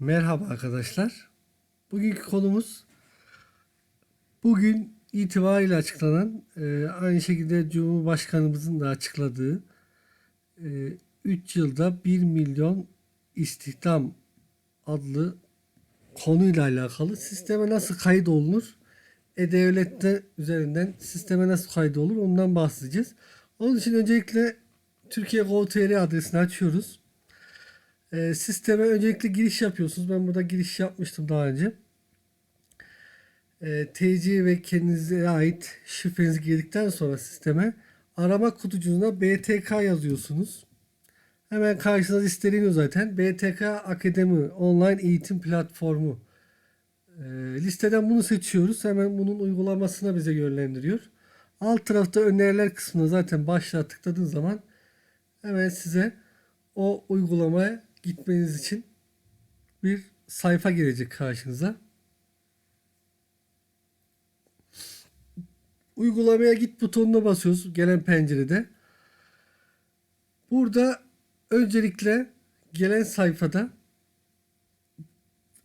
Merhaba arkadaşlar. Bugünkü konumuz bugün itibariyle açıklanan e, aynı şekilde Cumhurbaşkanımızın da açıkladığı 3 yılda 1 milyon istihdam adlı konuyla alakalı sisteme nasıl kayıt olunur? E-Devlet'te üzerinden sisteme nasıl kayıt olur ondan bahsedeceğiz. Onun için öncelikle Türkiye Gov.tr adresini açıyoruz. E, sisteme öncelikle giriş yapıyorsunuz. Ben burada giriş yapmıştım daha önce. E, TC ve kendinize ait şifrenizi girdikten sonra sisteme arama kutucuğuna BTK yazıyorsunuz. Hemen karşınıza listeliyor zaten. BTK Akademi Online Eğitim Platformu. E, listeden bunu seçiyoruz. Hemen bunun uygulamasına bize yönlendiriyor. Alt tarafta öneriler kısmına zaten başlığa tıkladığınız zaman hemen size o uygulamaya gitmeniz için bir sayfa gelecek karşınıza. Uygulamaya git butonuna basıyoruz gelen pencerede. Burada öncelikle gelen sayfada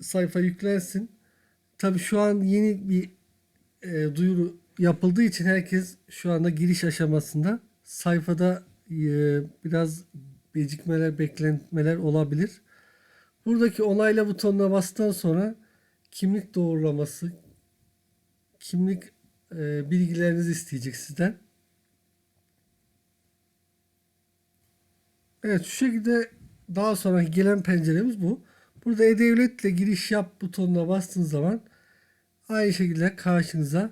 sayfa yüklensin. Tabi şu an yeni bir e, duyuru yapıldığı için herkes şu anda giriş aşamasında sayfada e, biraz gecikmeler, beklentmeler olabilir. Buradaki onayla butonuna bastıktan sonra kimlik doğrulaması, kimlik e, bilgilerinizi isteyecek sizden. Evet şu şekilde daha sonraki gelen penceremiz bu. Burada E-Devlet ile giriş yap butonuna bastığınız zaman aynı şekilde karşınıza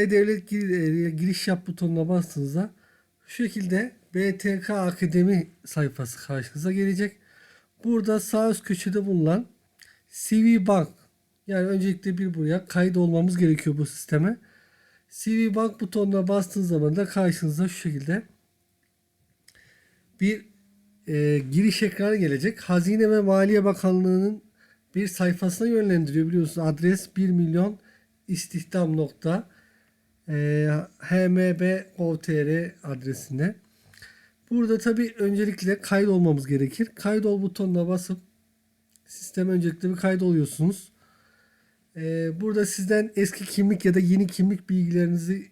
E-Devlet e, giriş yap butonuna bastığınızda şu şekilde BTK Akademi sayfası karşınıza gelecek. Burada sağ üst köşede bulunan CV Bank yani öncelikle bir buraya kayıt olmamız gerekiyor bu sisteme. CV Bank butonuna bastığınız zaman da karşınıza şu şekilde bir e, giriş ekranı gelecek. Hazine ve Maliye Bakanlığı'nın bir sayfasına yönlendiriyor biliyorsunuz. Adres 1 milyon istihdam nokta hmb.gov.tr adresinde. Burada tabi öncelikle kaydolmamız gerekir. Kaydol butonuna basıp sisteme öncelikle bir kaydoluyorsunuz. Ee, burada sizden eski kimlik ya da yeni kimlik bilgilerinizi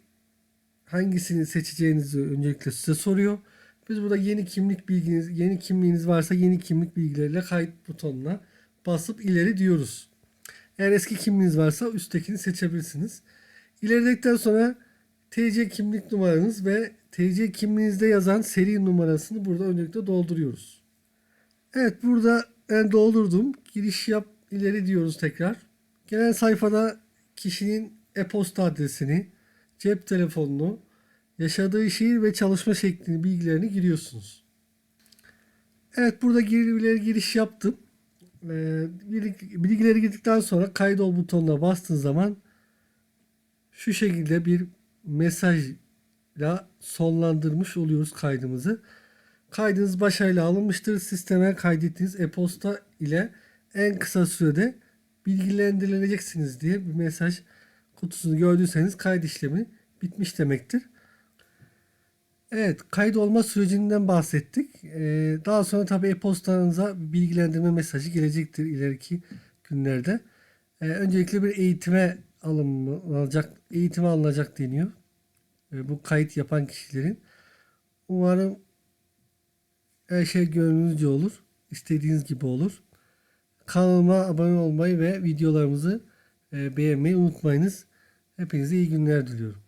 hangisini seçeceğinizi öncelikle size soruyor. Biz burada yeni kimlik bilginiz, yeni kimliğiniz varsa yeni kimlik bilgileriyle kayıt butonuna basıp ileri diyoruz. Eğer eski kimliğiniz varsa üsttekini seçebilirsiniz. İlerledikten sonra TC kimlik numaranız ve TC kimliğinizde yazan seri numarasını burada öncelikle dolduruyoruz. Evet burada ben doldurdum. Giriş yap ileri diyoruz tekrar. Gelen sayfada kişinin e-posta adresini, cep telefonunu, yaşadığı şehir ve çalışma şeklini bilgilerini giriyorsunuz. Evet burada girileri giriş yaptım. Ee, bilgileri girdikten sonra kaydol butonuna bastığınız zaman şu şekilde bir mesajla sonlandırmış oluyoruz kaydımızı. Kaydınız başarıyla alınmıştır. Sisteme kaydettiğiniz e-posta ile en kısa sürede bilgilendirileceksiniz diye bir mesaj kutusunu gördüyseniz kayıt işlemi bitmiş demektir. Evet, kaydolma sürecinden bahsettik. Ee, daha sonra tabii e-postanıza bilgilendirme mesajı gelecektir ileriki günlerde. Ee, öncelikle bir eğitime alınacak, eğitime alınacak deniyor. Ee, bu kayıt yapan kişilerin. Umarım her şey gönlünüzce olur. istediğiniz gibi olur. Kanalıma abone olmayı ve videolarımızı e, beğenmeyi unutmayınız. Hepinize iyi günler diliyorum.